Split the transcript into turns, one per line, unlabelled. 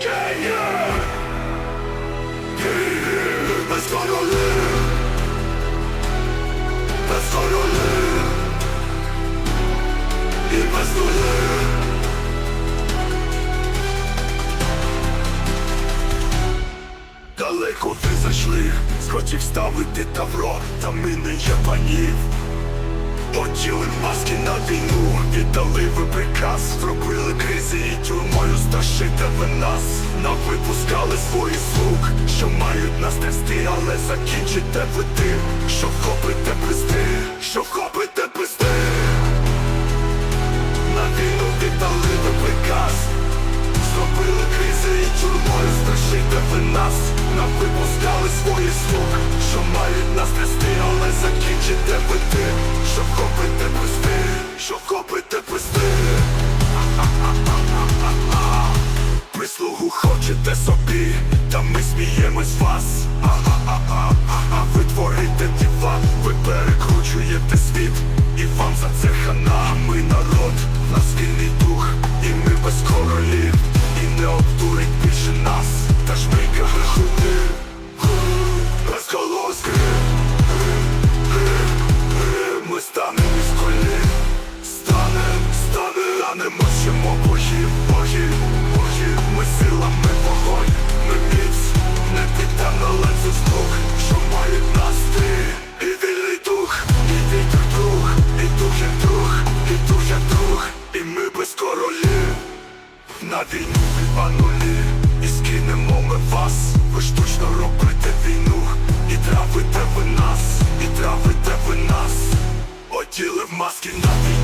Без короли, без короли і без нулі. Далеко ти зайшли, схотів ставити тавро, та ми не є панів. Хотіли маски на війну, віддали ви приказ страшите ви нас. Нам випускали свої слуг, що мають нас нести, але закінчите ви тим, що вхопите пизди, хочете собі, та ми сміємось з вас. А-а-а-а-а, ви творите діва, ви перекручуєте світ, і вам за це хана. Ми народ, нас вільний дух, і ми без королів, і не обдурить більше нас, та ж ми кагахуни. Без колоски, ми станемо із колін. Станем, станем, станем, мощимо На війну а нулі і скинемо ми вас. Ви штучно робите війну, і травите ви нас, і травите ви нас. Оділи в маски на війну